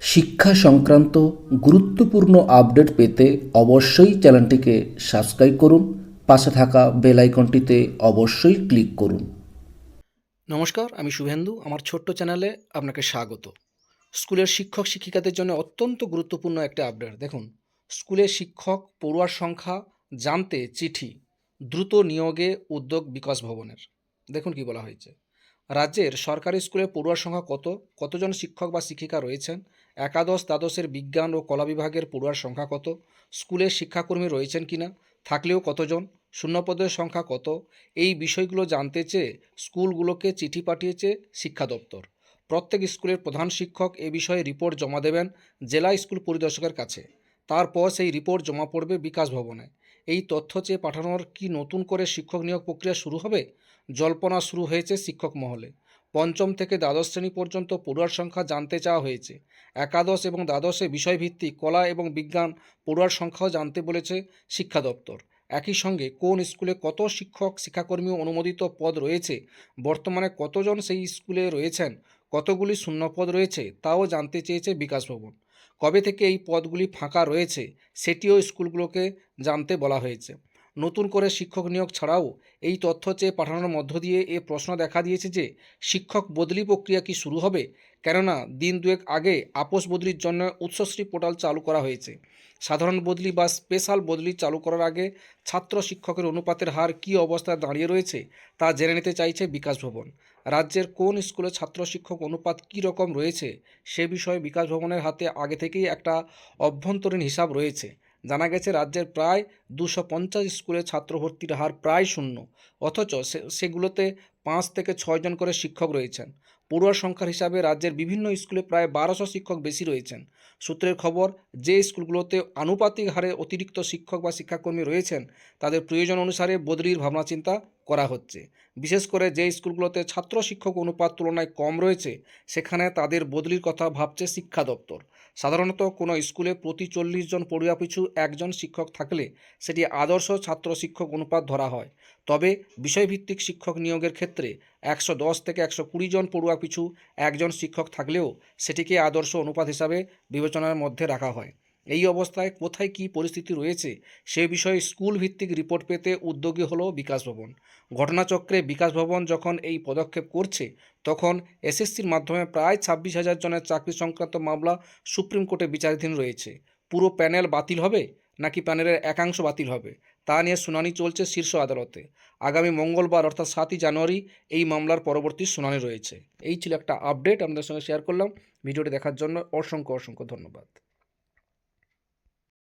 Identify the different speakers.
Speaker 1: শিক্ষা সংক্রান্ত গুরুত্বপূর্ণ আপডেট পেতে অবশ্যই চ্যানেলটিকে সাবস্ক্রাইব করুন, পাশে থাকা বেল আইকনটিতে অবশ্যই ক্লিক করুন।
Speaker 2: নমস্কার, আমি শুভেন্দু, আমার ছোট্ট চ্যানেলে আপনাকে স্বাগত। স্কুলের শিক্ষক শিক্ষিকাদের জন্য অত্যন্ত গুরুত্বপূর্ণ একটা আপডেট। দেখুন, স্কুলের শিক্ষক পড়ুয়ার সংখ্যা জানতে চিঠি দ্রুত নিয়োগে উদ্যোগ বিকাশ ভবনের। দেখুন কি বলা হয়েছে। রাজ্যের সরকারি স্কুলে পড়ুয়ার সংখ্যা কত? কতজন শিক্ষক বা শিক্ষিকা রয়েছেন? একাদশ, দ্বাদশের বিজ্ঞান ও কলা বিভাগের পড়ুয়ার সংখ্যা কত? স্কুলে শিক্ষাকর্মী রয়েছেন কিনা? থাকলেও কতজন? শূন্যপদের সংখ্যা কত? এই বিষয়গুলো জানতে চেয়ে স্কুলগুলোকে চিঠি পাঠিয়েছে শিক্ষা দপ্তর। প্রত্যেক স্কুলের প্রধান শিক্ষক এ বিষয়ে রিপোর্ট জমা দেবেন জেলা স্কুল পরিদর্শকের কাছে। তারপর সেই রিপোর্ট জমা পড়বে বিকাশ ভবনে। এই তথ্য চেয়ে পাঠানোর কি নতুন করে শিক্ষক নিয়োগ প্রক্রিয়া শুরু হবে? জল্পনা শুরু হয়েছে শিক্ষক মহলে। পঞ্চম থেকে দ্বাদশ শ্রেণি পর্যন্ত পড়ুয়ার সংখ্যা জানতে চাওয়া হয়েছে। একাদশ এবং দ্বাদশে বিষয়ভিত্তিক কলা এবং বিজ্ঞান পড়ুয়ার সংখ্যাও জানতে বলেছে শিক্ষা দপ্তর। একই সঙ্গে কোন স্কুলে কত শিক্ষক শিক্ষাকর্মী অনুমোদিত পদ রয়েছে? বর্তমানে কতজন সেই স্কুলে রয়েছেন? কতগুলি শূন্যপদ রয়েছে? তাও জানতে চেয়েছে বিকাশ ভবন। কবে থেকে এই পদগুলি ফাঁকা রয়েছে সেটিও স্কুলগুলোকে জানতে বলা হয়েছে। নতুন করে শিক্ষক নিয়োগ ছাড়াও এই তথ্য চেয়ে পাঠানোর মধ্য দিয়ে এ প্রশ্ন দেখা দিয়েছে যে শিক্ষক বদলি প্রক্রিয়া কি শুরু হবে? কেননা দিন দুয়েক আগে আপোষ বদলির জন্য উৎসশ্রী পোর্টাল চালু করা হয়েছে। সাধারণ বদলি বা স্পেশাল বদলি চালু করার আগে ছাত্র শিক্ষকের অনুপাতের হার কী অবস্থায় দাঁড়িয়ে রয়েছে তা জেনে নিতে চাইছে বিকাশ ভবন। রাজ্যের কোন স্কুলে ছাত্র শিক্ষক অনুপাত কী রকম রয়েছে সে বিষয়ে বিকাশ ভবনের হাতে আগে থেকেই একটা অভ্যন্তরীণ হিসাব রয়েছে। জানা গেছে, রাজ্যের প্রায় দুশো পঞ্চাশ স্কুলে ছাত্র ভর্তির হার প্রায় শূন্য। অথচ সেগুলোতে পাঁচ থেকে ছয়জন করে শিক্ষক রয়েছেন। পড়ুয়ার সংখ্যার হিসাবে রাজ্যের বিভিন্ন স্কুলে প্রায় বারোশো শিক্ষক বেশি রয়েছেন। সূত্রের খবর, যে স্কুলগুলোতে আনুপাতিক হারে অতিরিক্ত শিক্ষক বা শিক্ষাকর্মী রয়েছেন, তাদের প্রয়োজন অনুসারে বদলির ভাবনাচিন্তা করা হচ্ছে। বিশেষ করে যে স্কুলগুলোতে ছাত্র শিক্ষক অনুপাত তুলনায় কম রয়েছে, সেখানে তাদের বদলির কথা ভাবছে শিক্ষা দপ্তর। সাধারণত কোনো স্কুলে প্রতি চল্লিশ জন পড়ুয়া পিছু একজন শিক্ষক থাকলে সেটি আদর্শ ছাত্র শিক্ষক অনুপাত ধরা হয়। তবে বিষয়ভিত্তিক শিক্ষক নিয়োগের ক্ষেত্রে একশো দশ থেকে একশো কুড়ি জন পড়ুয়া পিছু একজন শিক্ষক থাকলেও সেটিকে আদর্শ অনুপাত হিসাবে বিবেচনার মধ্যে রাখা হয়। এই অবস্থায় কোথায় কী পরিস্থিতি রয়েছে সে বিষয়ে স্কুল ভিত্তিক রিপোর্ট পেতে উদ্যোগী হলো বিকাশ ভবন। ঘটনাচক্রে বিকাশ ভবন যখন এই পদক্ষেপ করছে, তখন এসএসসির মাধ্যমে প্রায় ছাব্বিশ হাজার জনের চাকরি সংক্রান্ত মামলা সুপ্রিম কোর্টে বিচারাধীন রয়েছে। পুরো প্যানেল বাতিল হবে? নাকি প্যানেলের একাংশ বাতিল হবে? তা নিয়ে শুনানি চলছে শীর্ষ আদালতে। আগামী মঙ্গলবার, অর্থাৎ সাতই জানুয়ারি, এই মামলার পরবর্তী শুনানি রয়েছে। এই ছিল একটা আপডেট, আপনাদের সঙ্গে শেয়ার করলাম। ভিডিওটি দেখার জন্য অসংখ্য অসংখ্য ধন্যবাদ।